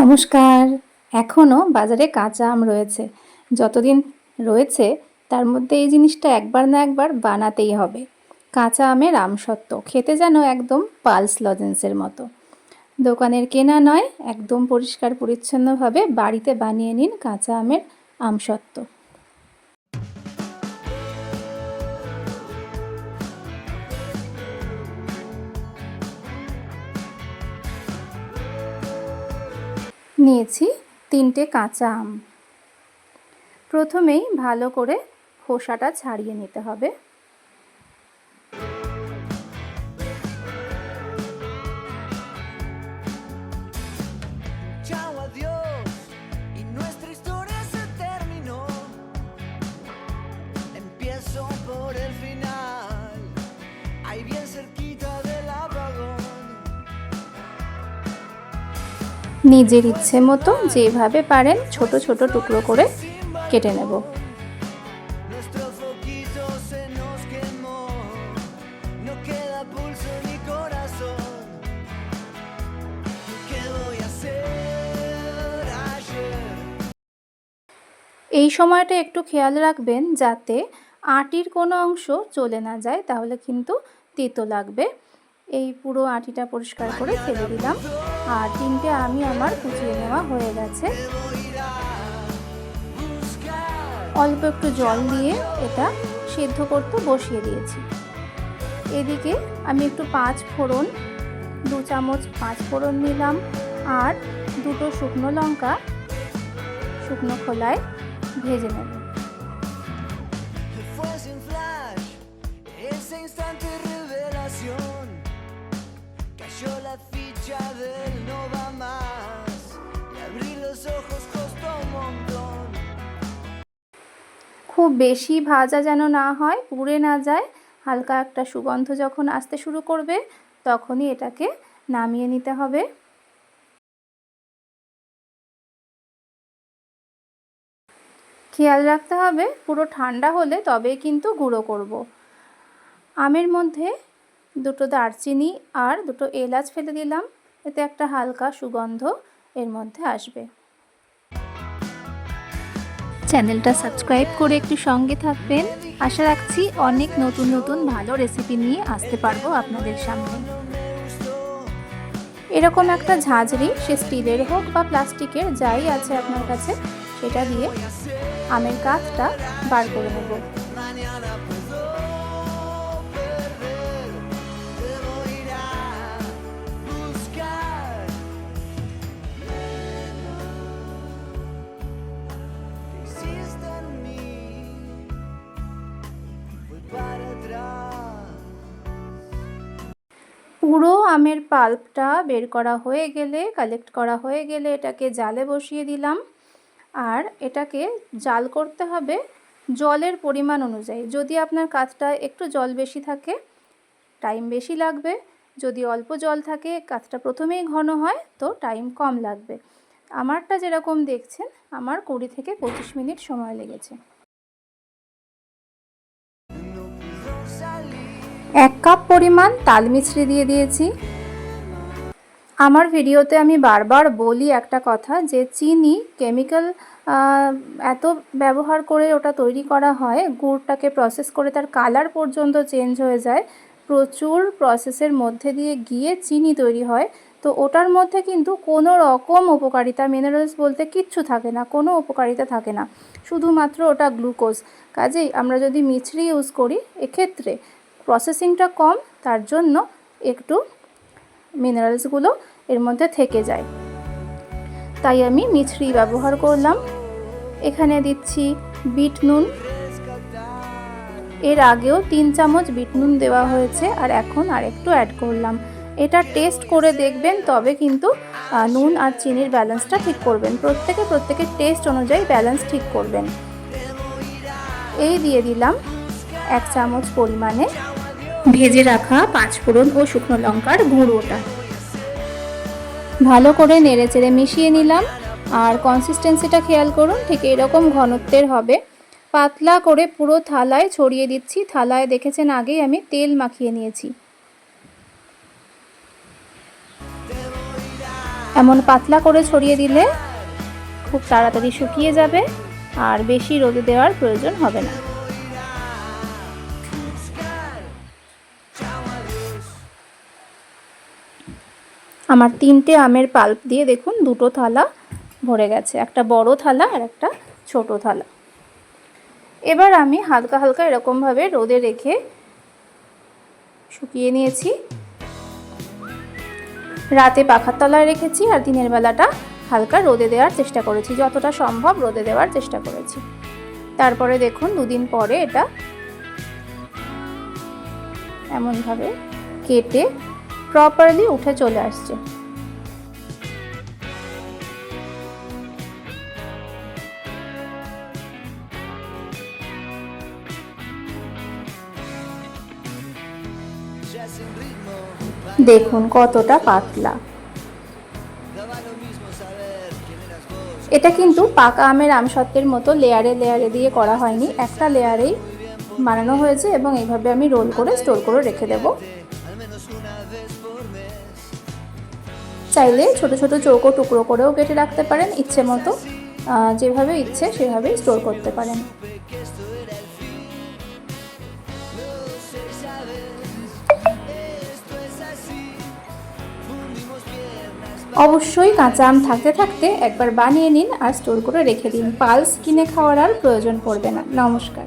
নমস্কার। এখনও বাজারে কাঁচা আম রয়েছে। যতদিন রয়েছে, তার মধ্যে এই জিনিসটা একবার না একবার বানাতেই হবে। কাঁচা আমের আমসত্ত্ব খেতে যেন একদম পালস লজেন্সের মতো। দোকানের কেনা নয়, একদম পরিষ্কার পরিচ্ছন্নভাবে বাড়িতে বানিয়ে নিন কাঁচা আমের আমসত্ত্ব নিয়েছি তিনটে কাঁচা আম। প্রথমেই ভালো করে খোসাটা ছাড়িয়ে নিতে হবে। নিজের ইচ্ছে মতো যেভাবে পারেন ছোট ছোট টুকরো করে কেটে নেব. এই সময়টা একটু খেয়াল রাখবেন যাতে আটির কোনো অংশ চলে না যায়, তাহলে কিন্তু তেতো লাগবে এই পুরো আটিটা পরিষ্কার করে ফেলে দিলাম আর তিনটে আমি আমার কুচিয়ে নেওয়া হয়ে গেছে অল্প একটু জল দিয়ে এটা সেদ্ধ করতে বসিয়ে দিয়েছি এদিকে আমি একটু পাঁচ ফোড়ন, দু চামচ পাঁচ ফোড়ন নিলাম আর দুটো শুকনো লঙ্কা শুকনো খোলায় ভেজে নেব. Cayó la ficha খুব বেশি ভাজা যেন না হয়, পুড়ে না যায়, হালকা একটা সুগন্ধ যখন আসতে শুরু করবে, তখনই এটাকে নামিয়ে নিতে হবে খেয়াল রাখতে হবে, পুরো ঠান্ডা হলে তবে কিন্তু গুঁড়ো করব। আমের মধ্যে দুটো দারচিনি আর দুটো এলাচ ফেলে দিলাম, এতে একটা হালকা সুগন্ধ এর মধ্যে আসবে চ্যানেলটা সাবস্ক্রাইব করে একটু সঙ্গে থাকবেন। আশা রাখছি অনেক নতুন নতুন ভালো রেসিপি নিয়ে আসতে পারব আপনাদের সামনে। এরকম একটা ঝাঁঝরি, সে স্টিলের হোক বা প্লাস্টিকের, যাই আছে আপনার কাছে, সেটা দিয়ে আমের কাঠটা বার করে নেব। পুরো আমের পাল্পটা বের করা হয়ে গেলে, কালেক্ট করা হয়ে গেলে এটাকে জালে বসিয়ে দিলাম। আর এটাকে জাল করতে হবে জলের পরিমাণ অনুযায়ী। যদি আপনার কাজটা একটু জল বেশি থাকে, টাইম বেশি লাগবে। যদি অল্প জল থাকে কাজটা প্রথমেই ঘন হয়, তো টাইম কম লাগবে। আমারটা যেরকম দেখছেন, আমার কুড়ি থেকে পঁচিশ মিনিট সময় লেগেছে। এক কাপ পরিমাণ তাল মিছরি দিয়ে দিয়েছি। আমার ভিডিওতে আমি বারবার বলি একটা কথা যে চিনি কেমিক্যাল এত ব্যবহার করে ওটা তৈরি করা হয়, গুড়টাকে প্রসেস করে তার কালার পর্যন্ত চেঞ্জ হয়ে যায়। প্রচুর প্রসেসের মধ্যে দিয়ে গিয়ে চিনি তৈরি হয়। তো ওটার মধ্যে কিন্তু কোনো রকম উপকারিতা মিনারেলস বলতে কিচ্ছু থাকে না, কোনো উপকারিতা থাকে না। শুধুমাত্র ওটা গ্লুকোজ কাজেই আমরা যদি মিছরি ইউজ করি, এক্ষেত্রে প্রসেসিংটা কম, তার জন্য একটু মিনারেলসগুলো এর মধ্যে থেকে যায়। তাই আমি মিছরি ব্যবহার করলাম। এখানে দিচ্ছি বিট নুন। এর আগেও তিন চামচ বিট নুন দেওয়া হয়েছে আর এখন আর একটু অ্যাড করলাম। এটা টেস্ট করে দেখবেন, তবে কিন্তু নুন আর চিনির ব্যালেন্সটা ঠিক করবেন। প্রত্যেকে প্রত্যেকের টেস্ট অনুযায়ী ব্যালেন্স ঠিক করবেন। এই দিয়ে দিলাম এক চামচ পরিমাণে ভেজে রাখা পাঁচফোড়ন ও শুকনো লঙ্কার গুঁড়োটা। ভালো করে নেড়ে চেড়ে মিশিয়ে নিলাম। আর কনসিস্টেন্সিটা খেয়াল করুন, ঠিক এরকম ঘনত্বের হবে। পাতলা করে পুরো থালায় ছড়িয়ে দিচ্ছি। থালায় দেখেছেন আগেই আমি তেল মাখিয়ে নিয়েছি। এমন পাতলা করে ছড়িয়ে দিলে খুব তাড়াতাড়ি শুকিয়ে যাবে। আর বেশি রোদে দেওয়ার প্রয়োজন হবে না। আমার তিনটে আমের পাল্প দিয়ে দেখুন দুটো থালা ভরে গেছে। একটা বড় থালা আর একটা ছোট থালা। এবার আমি হালকা হালকা এরকমভাবে রোদে রেখে শুকিয়ে নিয়েছি। রাতে পাখার তলায় রেখেছি আর দিনের বেলাটা হালকা রোদে দেওয়ার চেষ্টা করেছি। যতটা সম্ভব রোদে দেওয়ার চেষ্টা করেছি। তারপরে দেখুন দুদিন পরে এটা এমনভাবে কেটে প্রপারলি উঠে চলে আসছে। দেখুন কতটা পাতলা. এটা কিন্তু পাকা আমের আমসত্ত্বের মতো লেয়ারে লেয়ারে দিয়ে করা হয়নি। একটা লেয়ারেই বানানো হয়েছে এবং এইভাবে আমি রোল করে স্টোর করে রেখে দেব। চাইলে ছোট ছোট চৌকো টুকরো করেও কেটে রাখতে পারেন ইচ্ছে মতো। যেভাবে ইচ্ছে সেভাবেই স্টোর করতে পারেন. অবশ্যই কাঁচা আম থাকতে থাকতে একবার বানিয়ে নিন আর স্টোর করে রেখে দিন। পালস কিনে খাওয়ার আর প্রয়োজন পড়বে না। নমস্কার।